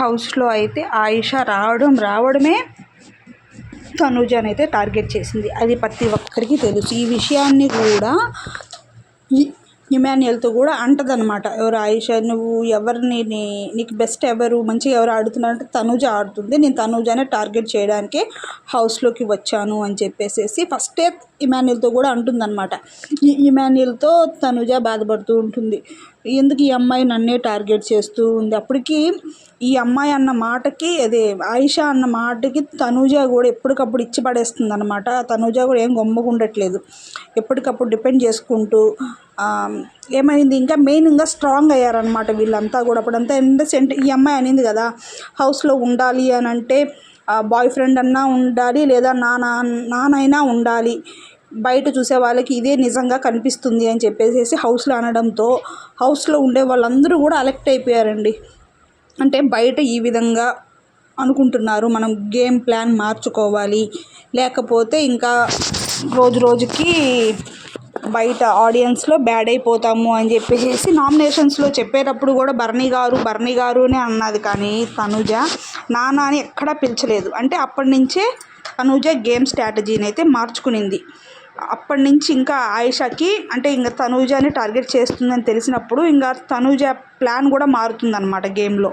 హౌస్లో అయితే ఆయిష రావడం రావడమే తనుజని అయితే టార్గెట్ చేసింది. అది ప్రతి ఒక్కరికి తెలుసు. ఈ విషయాన్ని కూడా ఈ- ఇమాన్యుయల్తో కూడా అంటదనమాట ఎవరు ఆయిషా నువ్వు ఎవరిని నీ- నీకు బెస్ట్ ఎవరు మంచిగా ఎవరు ఆడుతున్నారంటే తనూజ ఆడుతుంది. నేను తనూజనే టార్గెట్ చేయడానికే హౌస్లోకి వచ్చాను అని చెప్పేసేసి ఫస్టే ఇమాన్యుల్తో కూడా అంటుందన్నమాట. ఈ ఇమాన్యుల్తో తనుజ బాధపడుతూ ఉంటుంది. ఎందుకు ఈ అమ్మాయి నన్నే టార్గెట్ చేస్తూ ఉంది? అప్పటికి ఈ అమ్మాయి అన్న మాటకి అదే ఆయిషా అన్న మాటకి తనూజ కూడా ఎప్పటికప్పుడు ఇచ్చి పడేస్తుంది అనమాట తనూజ కూడా ఏం గొమ్మగుండట్లేదు. ఎప్పటికప్పుడు డిపెండ్ చేసుకుంటూ ఏమైంది? ఇంకా మెయిన్గా స్ట్రాంగ్ అయ్యారనమాట వీళ్ళంతా కూడా. అప్పుడంతా ఎంత సెంట్ ఈ అమ్మాయి అనింది కదా హౌస్లో ఉండాలి అని అంటే బాయ్ ఫ్రెండ్ అన్నా ఉండాలి లేదా నాన్న నానైనా ఉండాలి. బయట చూసే వాళ్ళకి ఇదే నిజంగా కనిపిస్తుంది అని చెప్పేసి హౌస్లో అనడంతో హౌస్లో ఉండే వాళ్ళందరూ కూడా అలెక్ట్ అయిపోయారండి. అంటే బయట ఈ విధంగా అనుకుంటున్నారు. మనం గేమ్ ప్లాన్ మార్చుకోవాలి. లేకపోతే ఇంకా రోజు రోజుకి బయట ఆడియన్స్లో బ్యాడ్ అయిపోతాము అని చెప్పేసి నామినేషన్స్లో చెప్పేటప్పుడు కూడా భరణి గారు భరణి గారు అని అన్నది. కానీ తనుజ నానా అని ఎక్కడా పిలిచలేదు. అంటే అప్పటి నుంచే తనుజ గేమ్ స్ట్రాటజీని అయితే మార్చుకునింది. అప్పటి నుంచి ఇంకా ఆయిషాకి అంటే ఇంకా తనూజని టార్గెట్ చేస్తుందని తెలిసినప్పుడు ఇంకా తనూజ ప్లాన్ కూడా మారుతుందన్నమాట గేమ్లో.